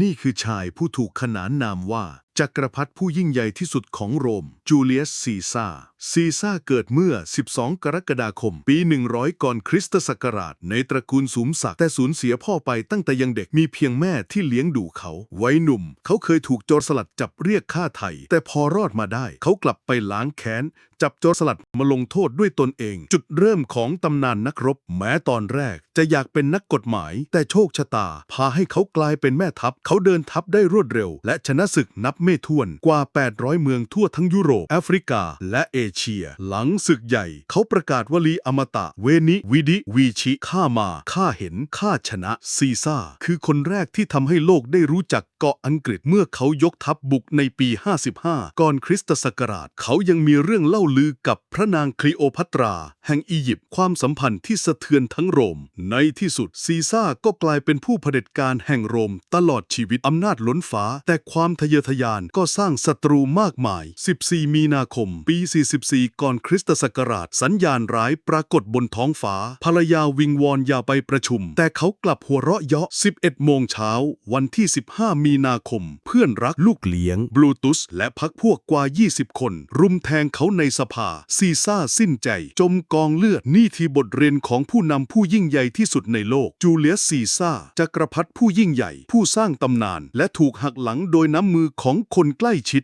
นี่คือชายผู้ถูกขนานนามว่า จักรพรรดิผู้ยิ่งใหญ่ที่สุดของโรม จูเลียสซีซ่า ซีซ่าเกิดเมื่อ 12 กรกฎาคม ปี 100 ก่อนคริสตศักราช ในตระกูลสูมศักดิ์แต่สูญเสียพ่อไปตั้งแต่ยังเด็กมีเพียงแม่ที่เลี้ยงดูเขา ไว้หนุ่ม เขาเคยถูกโจรสลัดจับเรียกค่าไถ่แต่พอรอดมาได้ เขากลับไปล้างแค้น จับโจรสลัดมาลงโทษด้วยตนเอง จุดเริ่มของตำนานนักรบ แม้ตอนแรก จะอยากเป็นนักกฎหมาย แต่โชคชะตา พาให้เขากลายเป็นแม่ทัพ เขาเดินทัพได้รวดเร็ว และชนะศึกนับไม่ถ้วนกว่า 800 เมืองทั่วทั้งยุโรป แอฟริกา และเอเชีย หลังศึกใหญ่ เขาประกาศวลีอมตะ เวนิ วิดิ วีชิข้ามาข้าเห็นข้าชนะ ซีซ่า คือคนแรกที่ทำให้โลกได้รู้จักเกาะอังกฤษเมื่อเขายกทัพบุกในปี 55 ก่อนคริสตศักราช เขายังมีเรื่องเล่าลือกับพระนางคลีโอพัตรา แห่งอียิปต์ความสัมพันธ์ที่สะเทือนทั้งโรม ในที่สุดซีซ่าก็กลายเป็นผู้เผด็จการแห่งโรม ตลอดชีวิตอำนาจล้นฟ้า แต่ความทะเยอทะยานก็สร้างศัตรูมากมาย 14 มีนาคม ปี 44 ก่อนคริสตศักราช สัญญาณร้ายปรากฏบนท้องฟ้า ภรรยาวิงวอนอย่าไปประชุม แต่เขากลับหัวเราะเยาะ 11 โมงเช้า วันที่ 15 มีนาคม เพื่อนรักลูกเลี้ยง บลูตุส และพักพวกกว่า 20 คน รุมแทงเขาในสภา ซีซ่าสิ้นใจ จมกองเลือด นี่ที่บทเรียนของผู้นำผู้ยิ่งใหญ่ที่สุดในโลก จูเลียสซีซ่า จักรพรรดิผู้ยิ่งใหญ่ ผู้สร้างตำนาน และถูกหักหลังโดยน้ำมือของคนใกล้ชิด